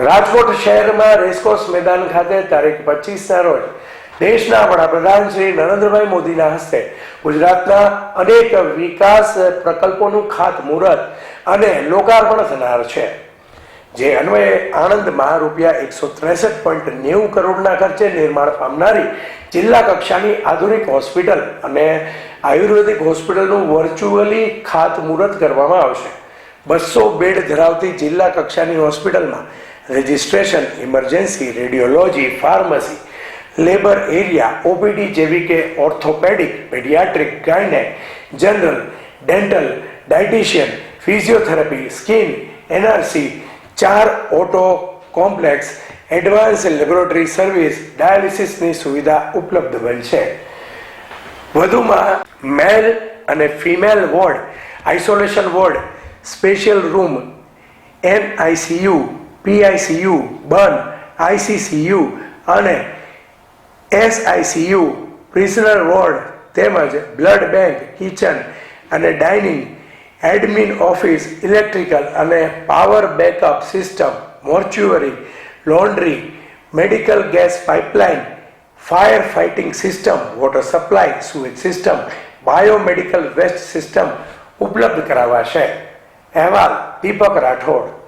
રાજકોટ શહેરમાં રેસકોર્સ મેદાન ખાતે તારીખ પચીસના રોજ દેશના વડાપ્રધાન શ્રી નરેન્દ્રભાઈ મોદીના હસ્તે ગુજરાતના અનેક વિકાસ પ્રકલ્પોનું ખાતમુહૂર્ત અને લોકાર્પણ થનાર છે. જે અન્વયે આણંદમાં રૂપિયા એકસો ત્રેસઠ પોઈન્ટ નેવું કરોડના ખર્ચે નિર્માણ પામનારી જિલ્લા કક્ષાની આધુનિક હોસ્પિટલ અને આયુર્વેદિક હોસ્પિટલનું વર્ચ્યુઅલી ખાતમુહૂર્ત કરવામાં આવશે. બસો બેડ ધરાવતી જિલ્લા કક્ષાની હોસ્પિટલમાં registration emergency radiology pharmacy labour area OPD જેવી કે orthopaedic paediatric gynae general dental dietitian physiotherapy skin NRC ચાર auto complex advance laboratory service ડાયાલિસિસની સુવિધા ઉપલબ્ધ બનશે વધુમાં મેલ અને female ward isolation ward special room NICU PICU burn ICCU અને SICU prisoner ward તેમજ બ્લડ બેંક કિચન અને dining admin office electrical અને power backup system mortuary laundry medical gas pipeline fire fighting system water supply sewage system biomedical waste system ઉપલબ્ધ કરાવાશે. અહેવાલ દીપક રાઠોડ.